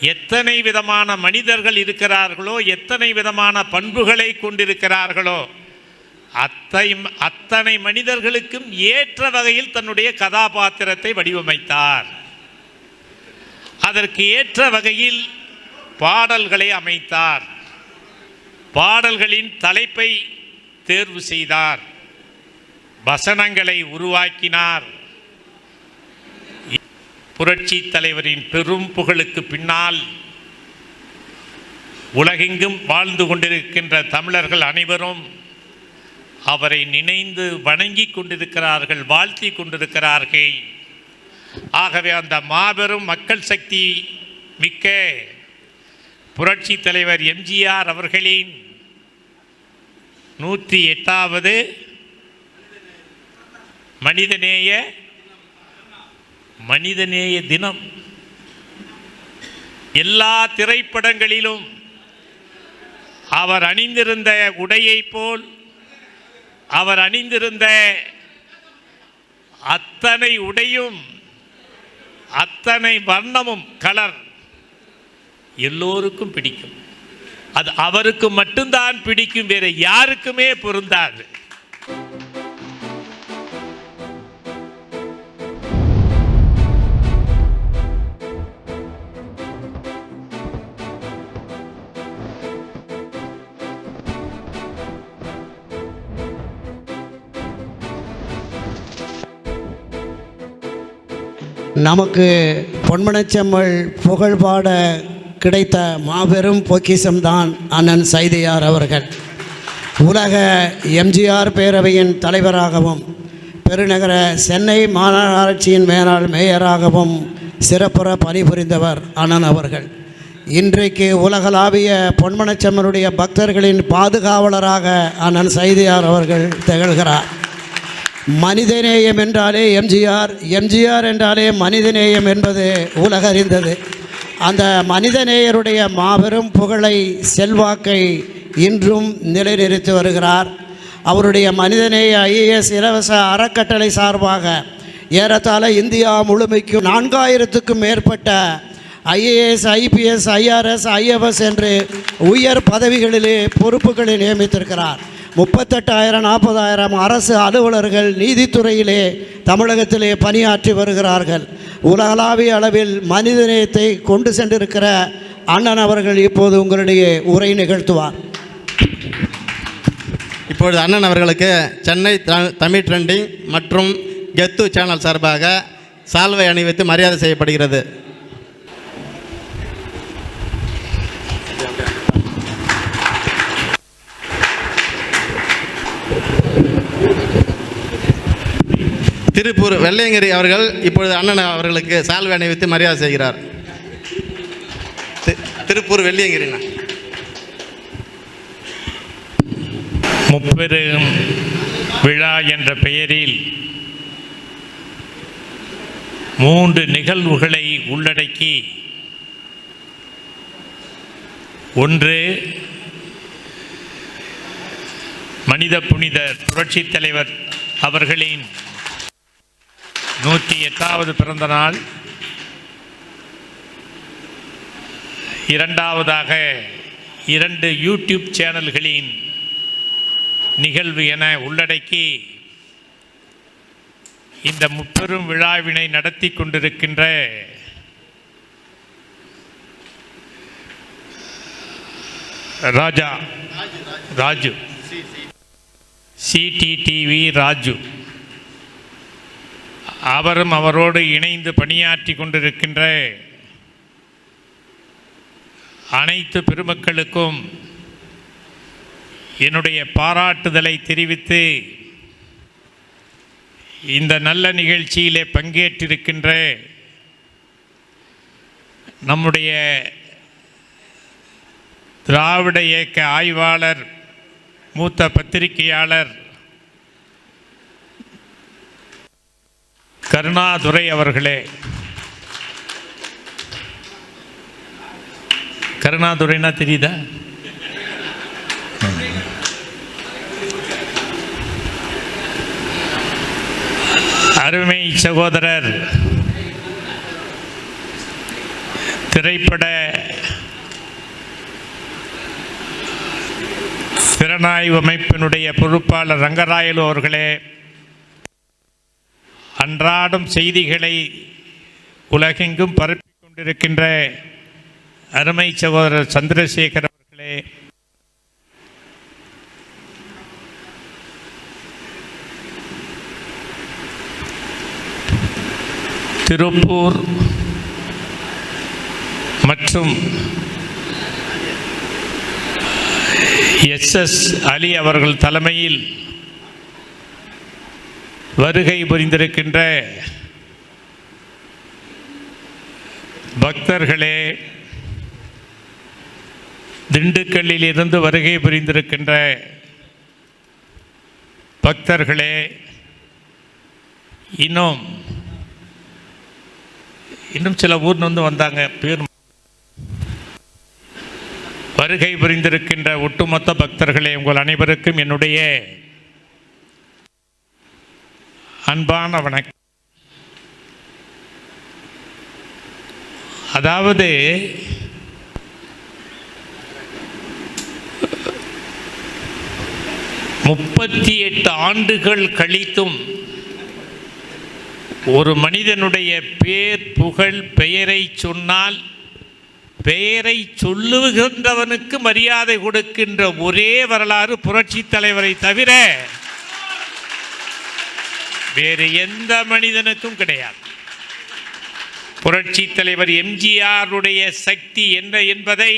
எத்தனை விதமான மனிதர்கள் இருக்கிறார்களோ எத்தனை விதமான பண்புகளை கொண்டிருக்கிறார்களோ அத்தை அத்தனை மனிதர்களுக்கும் ஏற்ற வகையில் தன்னுடைய கதாபாத்திரத்தை வடிவமைத்தார். அதற்கு ஏற்ற வகையில் பாடல்களை அமைத்தார். பாடல்களின் தலைப்பை தேர்வு செய்தார். வசனங்களை உருவாக்கினார். புரட்சி தலைவரின் பெரும் புகழுக்கு பின்னால் உலகெங்கும் வாழ்ந்து கொண்டிருக்கின்ற தமிழர்கள் அனைவரும் அவரை நினைந்து வணங்கி கொண்டிருக்கிறார்கள் வாழ்த்தி கொண்டிருக்கிறார்கள். ஆகவே அந்த மாபெரும் மக்கள் சக்தி மிக்க புரட்சி தலைவர் எம்ஜிஆர் அவர்களின் நூற்றி எட்டாவது மனிதநேய மனிதநேய தினம். எல்லா திரைப்படங்களிலும் அவர் அணிந்திருந்த உடையைப் போல் அவர் அணிந்திருந்த அத்தனை உடையும் அத்தனை வர்ணமும் கலர் எல்லோருக்கும் பிடிக்கும். அது அவருக்கு மட்டும்தான் பிடிக்கும் வேற யாருக்குமே பொருந்தாது. நமக்கு பொன்மனச்செம்மல் புகழ்பாட கிடைத்த மாபெரும் பொக்கிசம்தான் அண்ணன் சைதையார் அவர்கள். உலக எம்ஜிஆர் பேரவையின் தலைவராகவும் பெருநகர சென்னை மாநகராட்சியின் மேலாள் மேயராகவும் சிறப்புற பணிபுரிந்தவர் அண்ணன் அவர்கள். இன்றைக்கு உலகளாவிய பொன்மனச்செம்மனுடைய பக்தர்களின் பாதுகாவலராக அண்ணன் சைதியார் அவர்கள் திகழ்கிறார். மனிதநேயம் என்றாலே எம்ஜிஆர் எம்ஜிஆர் என்றாலே மனிதநேயம் என்பது உலகறிந்தது. அந்த மனிதநேயருடைய மாபெரும் புகழை செல்வாக்கை இன்றும் நிலைநிறுத்தி வருகிறார். அவருடைய மனிதநேய ஐஏஎஸ் இலவச அறக்கட்டளை சார்பாக ஏறத்தாழ இந்தியா முழுமைக்கும் நான்காயிரத்துக்கும் மேற்பட்ட ஐஏஎஸ் ஐபிஎஸ் ஐஆர்எஸ் ஐஎஃப்எஸ் என்று உயர் பதவிகளிலே பொறுப்புகளை நியமித்திருக்கிறார். முப்பத்தெட்டாயிரம் நாற்பதாயிரம் அரசு அலுவலர்கள் நீதித்துறையிலே தமிழகத்திலே பணியாற்றி வருகிறார்கள். உலகளாவிய அளவில் மனிதநேயத்தை கொண்டு சென்றிருக்கிற அண்ணன் அவர்கள் இப்போது உங்களிடையே உரை நிகழ்த்துவார். இப்பொழுது அண்ணன் அவர்களுக்கு சென்னை த- தமிழ் ட்ரெண்டிங் மற்றும் கெத்து சேனல் சார்பாக சால்வை அணிவித்து மரியாதை செய்யப்படுகிறது. திருப்பூர் வெள்ளையங்கிரி அவர்கள் இப்பொழுது அண்ணன் அவர்களுக்கு சால்வை அணிவித்து மரியாதை செய்கிறார். திருப்பூர் வெள்ளியங்கிரிண்ணா முப்பெரும் விழா என்ற பெயரில் மூன்று நிகழ்வுகளை உள்ளடக்கி ஒன்று மனித புனித புரட்சித் தலைவர் அவர்களின் நூற்றி எட்டாவது பிறந்த நாள். இரண்டாவதாக இரண்டு யூடியூப் சேனல்களின் நிகழ்வு என உள்ளடக்கி இந்த முப்பெரும் விழாவினை நடத்தி கொண்டிருக்கின்ற ராஜா ராஜு. சிடிடிவி ராஜு. அவரும் அவரோடு இணைந்து பணியாற்றி கொண்டிருக்கின்ற அனைத்து பெருமக்களுக்கும் என்னுடைய பாராட்டுதலை தெரிவித்து இந்த நல்ல நிகழ்ச்சியிலே பங்கேற்றிருக்கின்ற நம்முடைய திராவிட இயக்க ஆய்வாளர் மூத்த பத்திரிகையாளர் கருணாதுரை அவர்களே. கருணாதுரைனா தெரியுதா? அருமை சகோதரர் திரைப்பட திறனாய்வு அமைப்பினுடைய பொறுப்பாளர் ரங்கராயலு அவர்களே. அன்றாடம் செய்திகளை உலகெங்கும் பரப்பிக் கொண்டிருக்கின்ற அருமை சகோதரர் சந்திரசேகர் அவர்களே திருப்பூர் மற்றும் எஸ்எஸ் அலி அவர்கள் தலைமையில் வருகை புரிந்திருக்கின்ற பக்தர்களே திண்டுக்கல்லில் இருந்து வருகை புரிந்திருக்கின்ற பக்தர்களே இன்னும் இன்னும் சில ஊர்ல வந்து வந்தாங்க பேர் வருகை புரிந்திருக்கின்ற ஒட்டுமொத்த பக்தர்களே உங்கள் அனைவருக்கும் என்னுடைய அன்பான வணக்கம் அதாவது முப்பத்தி எட்டு ஆண்டுகள் கழித்தும் ஒரு மனிதனுடைய பேர் புகழ் பெயரை சொன்னால் பெயரை சொல்லுகின்றவனுக்கு மரியாதை கொடுக்கின்ற ஒரே வரலாறு புரட்சி தலைவரை தவிர வேறு எந்த மனிதனுக்கும் கிடையாது. புரட்சி தலைவர் எம்ஜிஆருடைய சக்தி என்ன என்பதை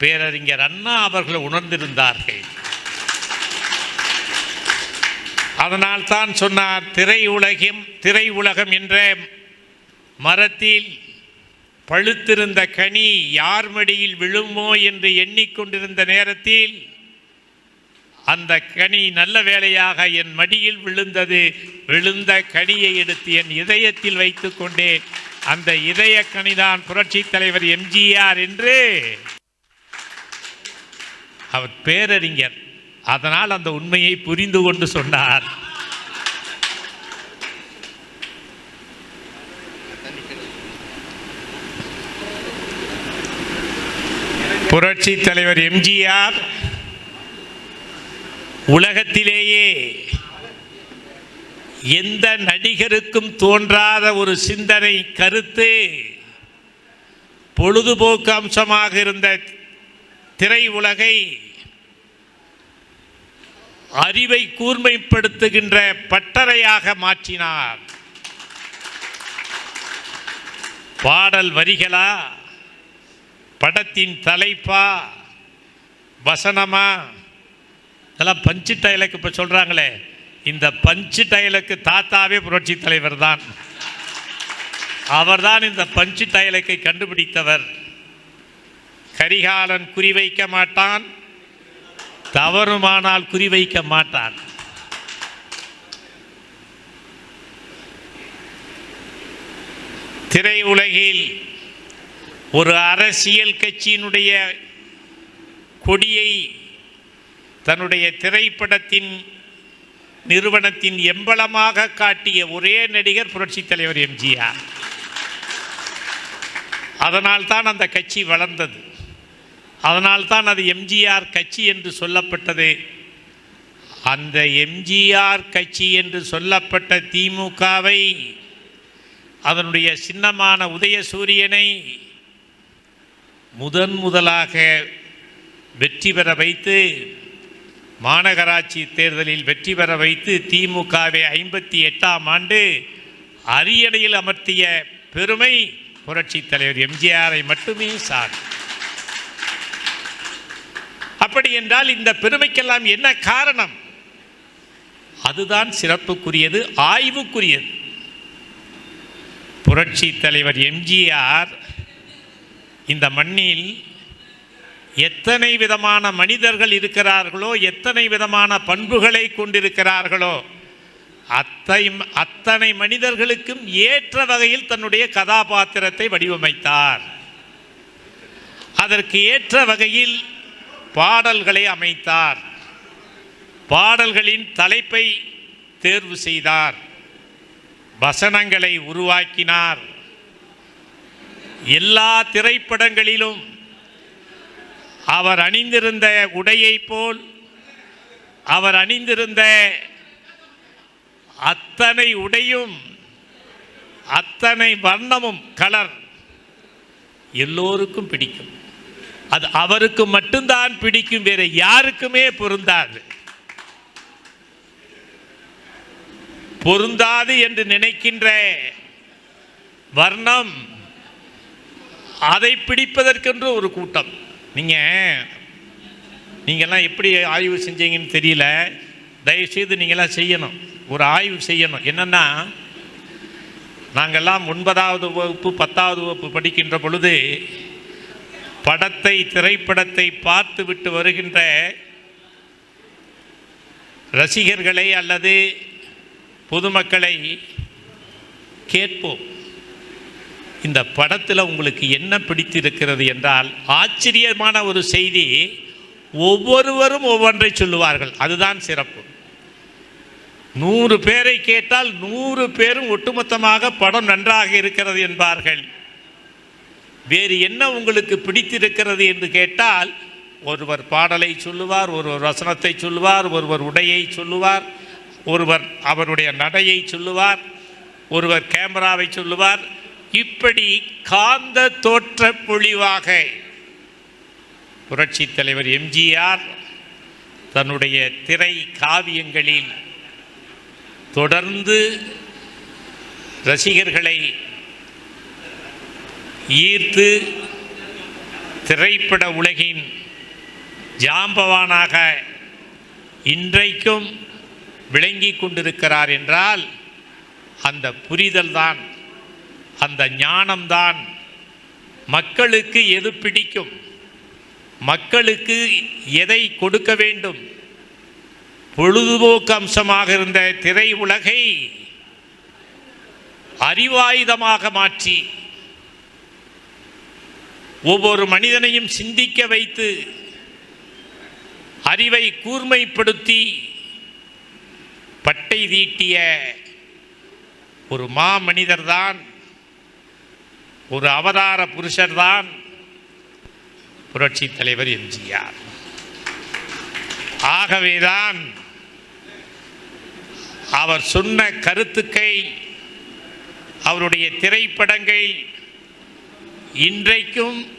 பேரறிஞர் அண்ணா அவர்கள் உணர்ந்திருந்தார்கள். அதனால் தான் சொன்னார் திரை உலகம் திரை உலகம் என்ற மரத்தில் பழுத்திருந்த கனி யார் மடியில் விழுமோ என்று எண்ணிக்கொண்டிருந்த நேரத்தில் அந்த கனி நல்ல வேளையாக என் மடியில் விழுந்தது. விழுந்த கனியை எடுத்து என் இதயத்தில் வைத்து கொண்டேன். அந்த இதய கனிதான் புரட்சி தலைவர் எம்ஜிஆர் என்று. அவர் பேரறிஞர். அதனால் அந்த உண்மையை புரிந்து கொண்டு சொன்னார். புரட்சி தலைவர் எம்ஜிஆர் உலகத்திலேயே எந்த நடிகருக்கும் தோன்றாத ஒரு சிந்தனை கருத்து பொழுதுபோக்கு அம்சமாக இருந்த திரை உலகை அறிவை கூர்மைப்படுத்துகின்ற பட்டறையாக மாற்றினார். பாடல் வரிகளா? படத்தின் தலைப்பா? வசனமா? இதெல்லாம் பஞ்சு டைலக்கு இப்போ சொல்கிறாங்களே இந்த பஞ்சு டைலக்கு தாத்தாவே புரட்சி தலைவர் தான். அவர்தான் இந்த பஞ்சு டைலக்கை கண்டுபிடித்தவர். கரிகாலன் குறிவைக்க மாட்டான். தவறுமானால் குறிவைக்க மாட்டான். திரை உலகில் ஒரு அரசியல் கட்சியினுடைய கொடியை தன்னுடைய திரைப்படத்தின் நிறுவனத்தின் எம்பலமாக காட்டிய ஒரே நடிகர் புரட்சித் தலைவர் எம்ஜிஆர். அதனால்தான் அந்த கட்சி வளர்ந்தது. அதனால்தான் அது எம்ஜிஆர் கட்சி என்று சொல்லப்பட்டது. அந்த எம்ஜிஆர் கட்சி என்று சொல்லப்பட்ட திமுகவை அதனுடைய சின்னமான உதயசூரியனை முதன் முதலாக வெற்றி பெற வைத்து மாநகராட்சி தேர்தலில் வெற்றி பெற வைத்து திமுகவை ஐம்பத்தி எட்டாம் ஆண்டு அரியணையில் அமர்த்திய பெருமை புரட்சி தலைவர் எம்ஜிஆரை மட்டுமே சார் அப்படி என்றால் இந்த பெருமைக்கெல்லாம் என்ன காரணம்? அதுதான் சிறப்புக்குரியது ஆய்வுக்குரியது. புரட்சி தலைவர் எம்ஜிஆர் இந்த மண்ணில் எத்தனை விதமான மனிதர்கள் இருக்கிறார்களோ எத்தனை விதமான பண்புகளை கொண்டிருக்கிறார்களோ அத்தை அத்தனை மனிதர்களுக்கும் ஏற்ற வகையில் தன்னுடைய கதாபாத்திரத்தை வடிவமைத்தார். அதற்கு ஏற்ற வகையில் பாடல்களை அமைத்தார். பாடல்களின் தலைப்பை தேர்வு செய்தார். வசனங்களை உருவாக்கினார். எல்லா திரைப்படங்களிலும் அவர் அணிந்திருந்த உடையைப் போல் அவர் அணிந்திருந்த அத்தனை உடையும் அத்தனை வர்ணமும் கலர் எல்லோருக்கும் பிடிக்கும். அது அவருக்கு மட்டும்தான் பிடிக்கும் வேற யாருக்குமே பொருந்தாது. பொருந்தாது என்று நினைக்கின்ற வர்ணம் அதை பிடிப்பதற்கென்று ஒரு கூட்டம். நீங்கள் நீங்கள்லாம் எப்படி ஆய்வு செஞ்சீங்கன்னு தெரியல. தயவுசெய்து நீங்கள்லாம் செய்யணும். ஒரு ஆய்வு செய்யணும். என்னென்னா நாங்கள்லாம் ஒன்பதாவது வகுப்பு பத்தாவது வகுப்பு படிக்கின்ற பொழுது படத்தை திரைப்படத்தை பார்த்து விட்டு வருகின்ற ரசிகர்களை அல்லது பொதுமக்களை கேட்போம். இந்த படத்தில் உங்களுக்கு என்ன பிடித்திருக்கிறது என்றால் ஆச்சரியமான ஒரு செய்தி ஒவ்வொருவரும் ஒவ்வொன்றை சொல்லுவார்கள். அதுதான் சிறப்பு. நூறு பேரை கேட்டால் நூறு பேரும் ஒட்டுமொத்தமாக படம் நன்றாக இருக்கிறது என்பார்கள். வேறு என்ன உங்களுக்கு பிடித்திருக்கிறது என்று கேட்டால் ஒருவர் பாடலை சொல்லுவார் ஒருவர் வசனத்தை சொல்லுவார் ஒருவர் உடையை சொல்லுவார் ஒருவர் அவருடைய நடையை சொல்லுவார் ஒருவர் கேமராவை சொல்லுவார் இப்படி காந்த தோற்ற பொழிவாக புரட்சித் தலைவர் எம்ஜிஆர் தன்னுடைய திரை காவியங்களில் தொடர்ந்து ரசிகர்களை ஈர்த்து திரைப்பட உலகின் ஜாம்பவானாக இன்றைக்கும் விளங்கி கொண்டிருக்கிறார் என்றால் அந்த புரிதல்தான் அந்த ஞானம்தான் மக்களுக்கு எது பிடிக்கும்? மக்களுக்கு எதை கொடுக்க வேண்டும்? பொழுதுபோக்கு அம்சமாக இருந்த திரை உலகை அறிவாயுதமாக மாற்றி ஒவ்வொரு மனிதனையும் சிந்திக்க வைத்து அறிவை கூர்மைப்படுத்தி பட்டை தீட்டிய ஒரு மாமனிதர்தான் ஒரு அவதார புருஷர்தான் புரட்சி தலைவர் எம்ஜிஆர். ஆகவேதான் அவர் சொன்ன கருத்துக்கை அவருடைய திரைப்படங்கள் இன்றைக்கும்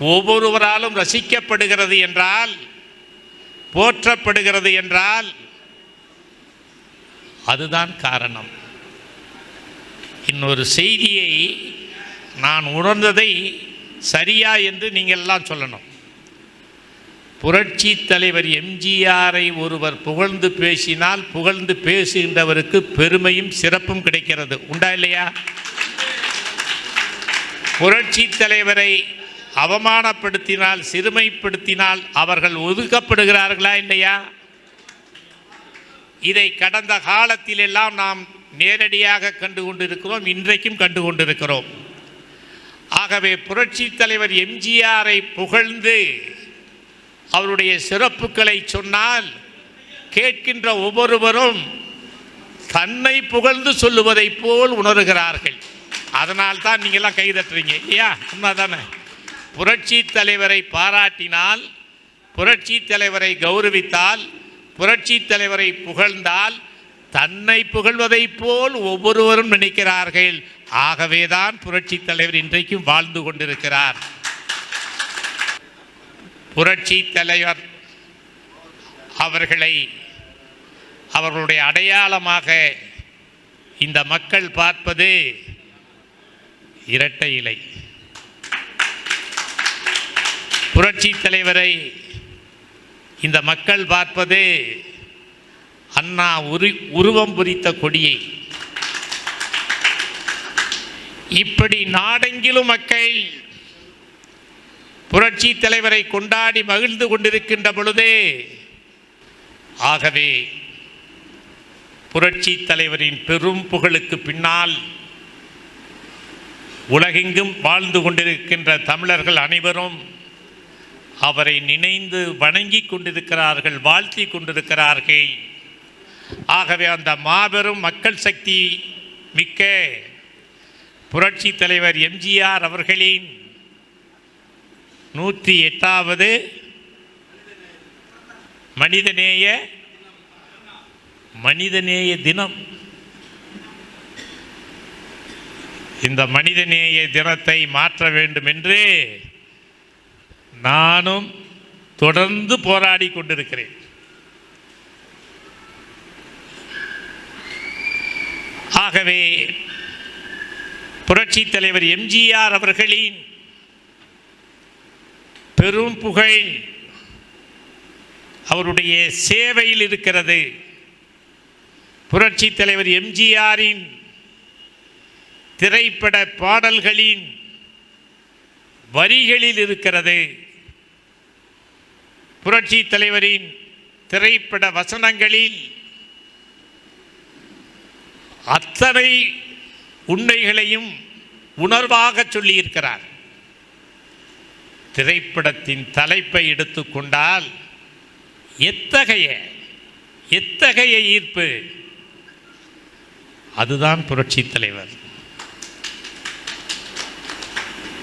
ஒவ்வொருவராலும் ரசிக்கப்படுகிறது என்றால் போற்றப்படுகிறது என்றால் அதுதான் காரணம். இன்னொரு செய்தியை நான் உணர்ந்ததை சரியா என்று நீங்கள் எல்லாம் சொல்லணும். புரட்சி தலைவர் எம்ஜிஆரை ஒருவர் புகழ்ந்து பேசினால் புகழ்ந்து பேசுகின்றவருக்கு பெருமையும் சிறப்பும் கிடைக்கிறது. உண்டா இல்லையா? புரட்சி தலைவரை அவமானப்படுத்தினால் சிறுமைப்படுத்தினால் அவர்கள் ஒதுக்கப்படுகிறார்களா இல்லையா? இதை கடந்த காலத்திலெல்லாம் நாம் நேரடியாக கண்டு கொண்டிருக்கிறோம் இன்றைக்கும் கண்டு கொண்டிருக்கிறோம். ஆகவே புரட்சி தலைவர் எம்ஜிஆரை புகழ்ந்து அவருடைய சிறப்புகளை சொன்னால் கேட்கின்ற ஒவ்வொருவரும் தன்னை புகழ்ந்து சொல்லுவதைப் போல் உணர்கிறார்கள். அதனால் தான் நீங்கள்லாம் கைதட்டுறீங்க இல்லையா? உண்மைதானே? புரட்சி தலைவரை பாராட்டினால் புரட்சி தலைவரை கௌரவித்தால் புரட்சி தலைவரை புகழ்ந்தால் தன்னை புகழ்வதைப் போல் ஒவ்வொருவரும் நினைக்கிறார்கள். ஆகவேதான் புரட்சி தலைவர் இன்றைக்கும் வாழ்ந்து கொண்டிருக்கிறார். புரட்சி தலைவர் அவர்களை அவர்களுடைய அடையாளமாக இந்த மக்கள் பார்ப்பது இரட்டை இலை. புரட்சி தலைவரை இந்த மக்கள் பார்ப்பது அண்ணா உரு உருவம் புரித்த கொடியை. இப்படி நாடெங்கிலும் மக்கள் புரட்சி தலைவரை கொண்டாடி மகிழ்ந்து கொண்டிருக்கின்ற பொழுதே ஆகவே புரட்சி தலைவரின் பெரும் புகழுக்கு பின்னால் உலகெங்கும் வாழ்ந்து கொண்டிருக்கின்ற தமிழர்கள் அனைவரும் அவரை நினைந்து வணங்கி கொண்டிருக்கிறார்கள் வாழ்த்தி கொண்டிருக்கிறார்கள். ஆகவே அந்த மாபெரும் மக்கள் சக்தி மிக்க புரட்சி தலைவர் எம்ஜிஆர் அவர்களின் நூற்றி எட்டாவது மனிதநேய மனிதநேய தினம். இந்த மனிதநேய தினத்தை மாற்ற வேண்டும் என்று நானும் தொடர்ந்து போராடி கொண்டிருக்கிறேன். ஆகவே புரட்சி தலைவர் எம்ஜிஆர் அவர்களின் பெரும் புகழ் அவருடைய சேவையில் இருக்கிறது. புரட்சி தலைவர் எம்ஜிஆரின் திரைப்பட பாடல்களின் வரிகளில் இருக்கிறது. புரட்சி தலைவரின் திரைப்பட வசனங்களில் அத்தனை உண்மைகளையும் உணர்வாக சொல்லியிருக்கிறார். திரைப்படத்தின் தலைப்பை எடுத்துக்கொண்டால் எத்தகைய எத்தகைய ஈர்ப்பு? அதுதான் புரட்சி தலைவர்.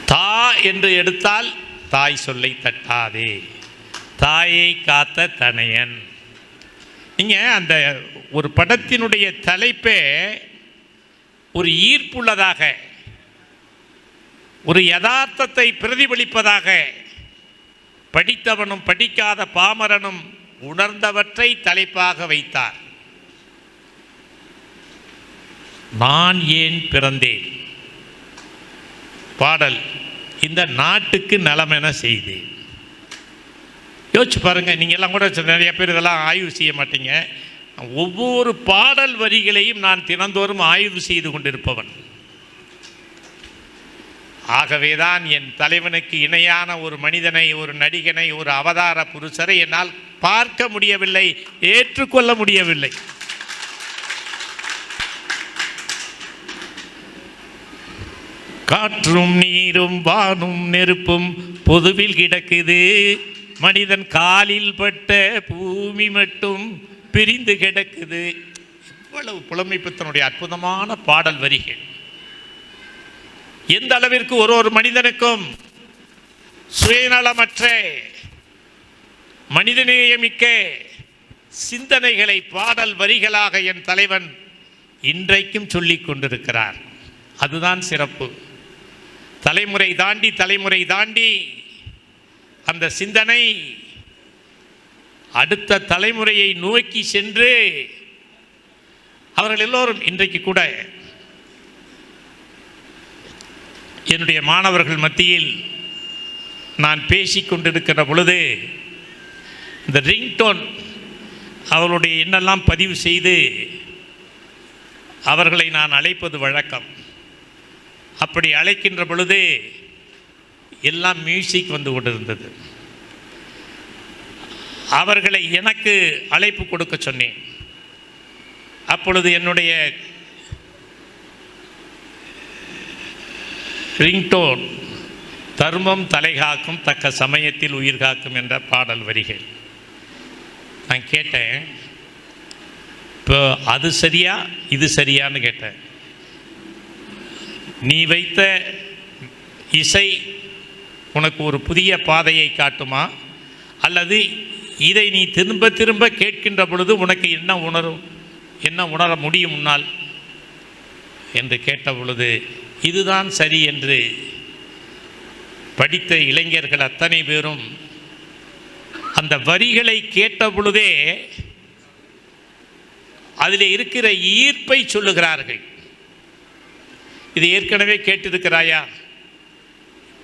தா என்று எடுத்தால் தாய் சொல்லை தட்டாதே. தாயை காத்த தனையன். நீங்கள் அந்த ஒரு படத்தினுடைய தலைப்பே ஒரு ஈர்ப்புள்ளதாக ஒரு யதார்த்தத்தை பிரதிபலிப்பதாக படித்தவனும் படிக்காத பாமரனும் உணர்ந்தவற்றை தலைப்பாக வைத்தார். நான் ஏன் பிறந்தேன்? பாடல் இந்த நாட்டுக்கு நலமென செய்தேன். யோசிச்சு பாருங்கள் நீங்கள் எல்லாம் கூட நிறைய பேர் இதெல்லாம் ஆய்வு செய்ய மாட்டீங்க. ஒவ்வொரு பாடல் வரிகளையும் நான் தினந்தோறும் ஆய்வு செய்து கொண்டிருப்பவன். ஆகவேதான் என் தலைவனுக்கு இணையான ஒரு மனிதனை ஒரு நடிகனை ஒரு அவதார புருஷரை என்னால் பார்க்க முடியவில்லை ஏற்றுக்கொள்ள முடியவில்லை. காற்றும் நீரும் வானும் நெருப்பும் பொதுவில் கிடக்குது. மனிதன் காலில் பட்ட பூமி மட்டும் பிரிந்து கிடக்குது. இவ்வளவு புலமைப்பித்தனுடைய அற்புதமான பாடல் வரிகள். எந்த அளவிற்கு ஒரு ஒரு மனிதனுக்கும் சுயநலமற்ற மனிதநேயமிக்க சிந்தனைகளை பாடல் வரிகளாக என் தலைவன் இன்றைக்கும் சொல்லிக் கொண்டிருக்கிறார். அதுதான் சிறப்பு. தலைமுறை தாண்டி தலைமுறை தாண்டி அந்த சிந்தனை அடுத்த தலைமுறையை நோக்கி சென்று அவர்கள் எல்லோரும் இன்றைக்கு கூட என்னுடைய மாணவர்கள் மத்தியில் நான் பேசிக் கொண்டிருக்கிற பொழுது இந்த ரிங்டோன் அவர்களுடைய எண்ணெல்லாம் பதிவு செய்து அவர்களை நான் அழைப்பது வழக்கம். அப்படி அழைக்கின்ற பொழுது எல்லாம் மியூசிக் வந்து கொண்டிருந்தது. அவர்களை எனக்கு அழைப்பு கொடுக்க சொன்னேன். அப்பொழுது என்னுடைய ரிங்டோன் தர்மம் தலைகாக்கும் தக்க சமயத்தில் உயிர் காக்கும் என்ற பாடல் வரிகள். நான் கேட்டேன் இப்போ அது சரியா இது சரியான்னு கேட்டேன். நீ வைத்த இசை உனக்கு ஒரு புதிய பாதையை காட்டுமா? அல்லது இதை நீ திரும்ப திரும்ப கேட்கின்ற பொழுது உனக்கு என்ன உணரும்? என்ன உணர முடியும் உன்னால்? என்று கேட்ட பொழுது இதுதான் சரி என்று படித்த இளைஞர்கள் அத்தனை பேரும் அந்த வரிகளை கேட்ட பொழுதே அதில் இருக்கிற ஈர்ப்பை சொல்லுகிறார்கள். இது ஏற்கனவே கேட்டிருக்கிறாயா?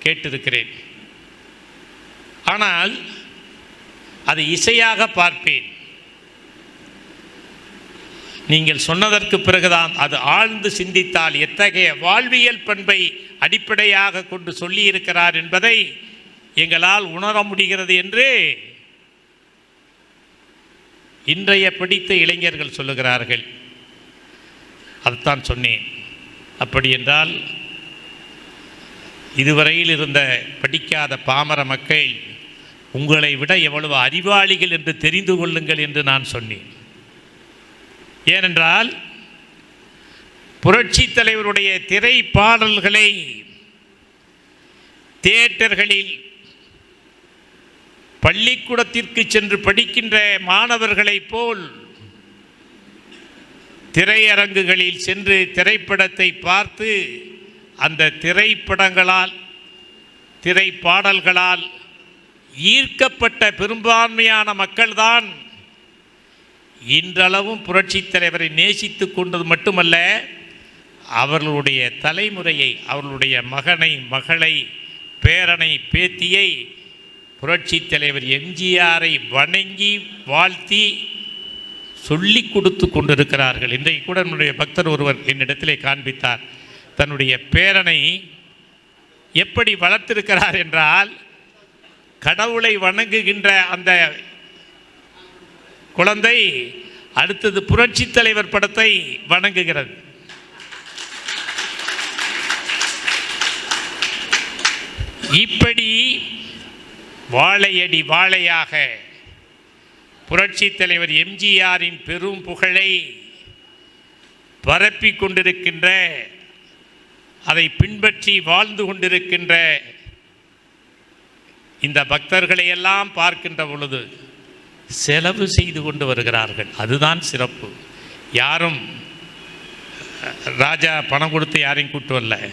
கேட்டிருக்கிறேன். ஆனால் அதை இசையாக பார்ப்பேன். நீங்கள் சொன்னதற்கு பிறகுதான் அது ஆழ்ந்து சிந்தித்தால் எத்தகைய வாழ்வியல் பண்பை அடிப்படையாக கொண்டு சொல்லியிருக்கிறார் என்பதை எங்களால் உணர முடிகிறது என்று இன்றைய படித்த இளைஞர்கள் சொல்லுகிறார்கள். அதுதான் சொன்னேன். அப்படி என்றால் இதுவரையில் இருந்த படிக்காத பாமர மக்கள் உங்களை விட எவ்வளவு அறிவாளிகள் என்று தெரிந்து கொள்ளுங்கள் என்று நான் சொன்னேன். ஏனென்றால் புரட்சி தலைவருடைய திரை பாடல்களை தியேட்டர்களில் பள்ளிக்கூடத்திற்கு சென்று படிக்கின்ற மாணவர்களைப் போல் திரையரங்குகளில் சென்று திரைப்படத்தை பார்த்து அந்த திரைப்படங்களால் திரைப்பாடல்களால் ஈர்க்கப்பட்ட பெரும்பான்மையான மக்கள்தான் இன்றளவும் புரட்சித் தலைவரை நேசித்து கொண்டது மட்டுமல்ல அவர்களுடைய தலைமுறையை அவர்களுடைய மகனை மகளை பேரனை பேத்தியை புரட்சித் தலைவர் எம்ஜிஆரை வணங்கி வாழ்த்தி சொல்லி கொடுத்து கொண்டிருக்கிறார்கள். இன்றைக்கு கூட என்னுடைய பக்தர் ஒருவர் என்னிடத்திலே காண்பித்தார் தன்னுடைய பேரனை எப்படி வளர்த்திருக்கிறார் என்றால் கடவுளை வணங்குகின்ற அந்த குழந்தை அடுத்தது புரட்சித் தலைவர் படத்தை வணங்குகிறது. இப்படி வாழையடி வாழையாக புரட்சித் தலைவர் எம்ஜிஆரின் பெரும் புகழை பரப்பிக் கொண்டிருக்கின்ற அதை பின்பற்றி வாழ்ந்து கொண்டிருக்கின்ற இந்த பக்தர்களை எல்லாம் பார்க்கின்ற பொழுது செலவு செய்து கொண்டு வருகிறார்கள். அதுதான் சிறப்பு. யாரும் ராஜா பணம் கொடுத்து யாரையும் கூட்டு வரல.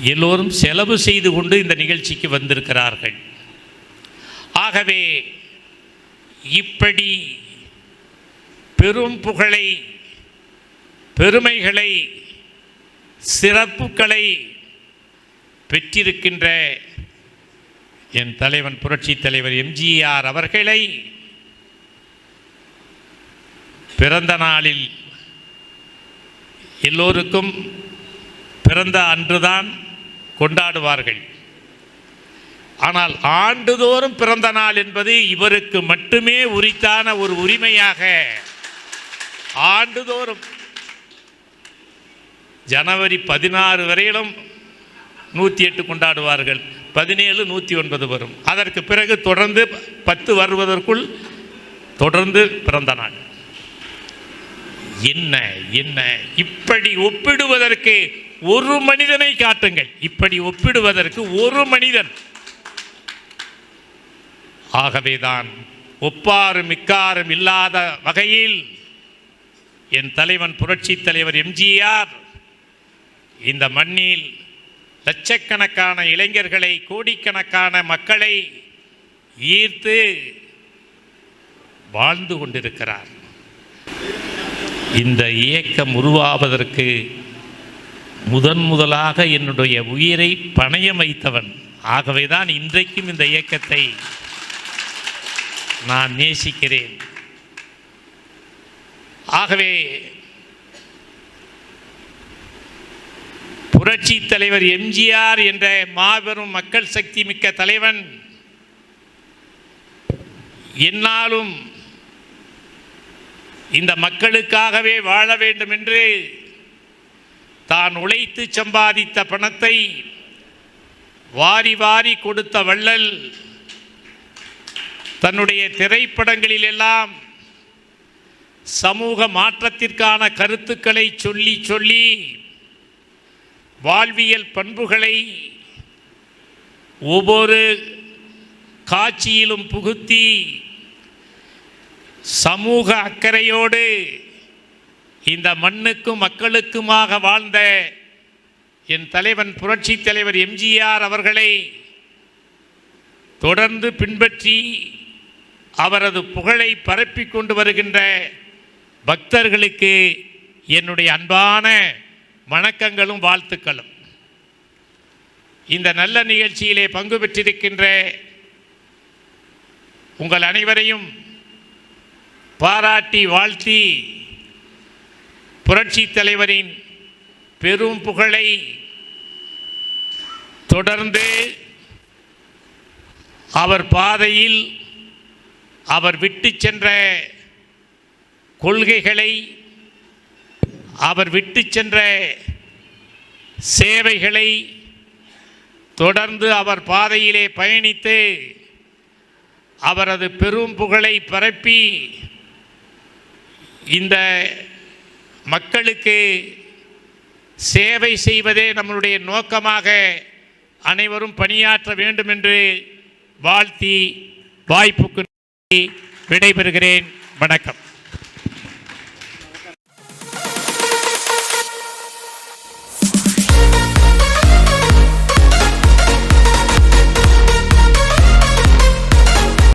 எல்லோரும் செலவு செய்து கொண்டு இந்த நிகழ்ச்சிக்கு வந்திருக்கிறார்கள். ஆகவே இப்படி பெரும் புகழை பெருமைகளை சிறப்புகளை பெற்றிருக்கின்ற என் தலைவன் புரட்சித் தலைவர் எம்ஜிஆர் அவர்களை பிறந்த நாளில் எல்லோருக்கும் பிறந்த அன்றுதான் கொண்டாடுவார்கள். ஆனால் ஆண்டுதோறும் பிறந்த நாள் என்பது இவருக்கு மட்டுமே உரித்தான ஒரு உரிமையாக ஆண்டுதோறும் ஜனவரி பதினாறு வரையிலும் நூற்றி எட்டு கொண்டாடுவார்கள். பதினேழு நூற்றி ஒன்பது வரும். அதற்கு பிறகு தொடர்ந்து பத்து வருவதற்குள் தொடர்ந்து பிறந்த நாள். என்ன என்ன? இப்படி ஒப்பிடுவதற்கு ஒரு மனிதனை காட்டுங்கள். இப்படி ஒப்பிடுவதற்கு ஒரு மனிதன். ஆகவேதான் ஒப்பாரும் மிக்காரும் இல்லாத வகையில் என் தலைவன் புரட்சித் தலைவர் எம்ஜிஆர் இந்த மண்ணில் லட்சக்கணக்கான இளைஞர்களை கோடிக்கணக்கான மக்களை ஈர்த்து வாழ்ந்து கொண்டிருக்கிறார். இந்த இயக்கம் உருவாவதற்கு முதன் முதலாக என்னுடைய உயிரை பணயம் வைத்தவன். ஆகவே தான் இன்றைக்கும் இந்த இயக்கத்தை நான் நேசிக்கிறேன். ஆகவே புரட்சி தலைவர் எம்ஜிஆர் என்ற மாபெரும் மக்கள் சக்தி மிக்க தலைவன். என்னாலும் இந்த மக்களுக்காகவே வாழ வேண்டும் என்று தான் உழைத்து சம்பாதித்த பணத்தை வாரி வாரி கொடுத்த வள்ளல் தன்னுடைய திரைப்படங்களில் எல்லாம் சமூக மாற்றத்திற்கான கருத்துக்களை சொல்லி சொல்லி வாழ்வியல் பண்புகளை ஒவ்வொரு காட்சியிலும் புகுத்தி சமூக அக்கறையோடு இந்த மண்ணுக்கும் மக்களுக்குமாக வாழ்ந்த என் தலைவன் புரட்சி தலைவர் எம்ஜிஆர் அவர்களை தொடர்ந்து பின்பற்றி அவரது புகழை பரப்பிக் கொண்டு வருகின்ற பக்தர்களுக்கு என்னுடைய அன்பான வணக்கங்களும் வாழ்த்துக்களும். இந்த நல்ல நிகழ்ச்சியிலே பங்கு பெற்றிருக்கின்ற உங்கள் அனைவரையும் பாராட்டி வாழ்த்தி புரட்சி தலைவரின் பெரும் புகழை தொடர்ந்து அவர் பாதையில் அவர் விட்டு சென்ற கொள்கைகளை அவர் விட்டு சென்ற சேவைகளை தொடர்ந்து அவர் பாதையிலே பயணித்து அவரது பெரும் புகழை பரப்பி இந்த மக்களுக்கு சேவை செய்வதே நம்மளுடைய நோக்கமாக அனைவரும் பணியாற்ற வேண்டும் என்று வாழ்த்தி வாய்ப்புக்கு விடைபெறுகிறேன். வணக்கம்.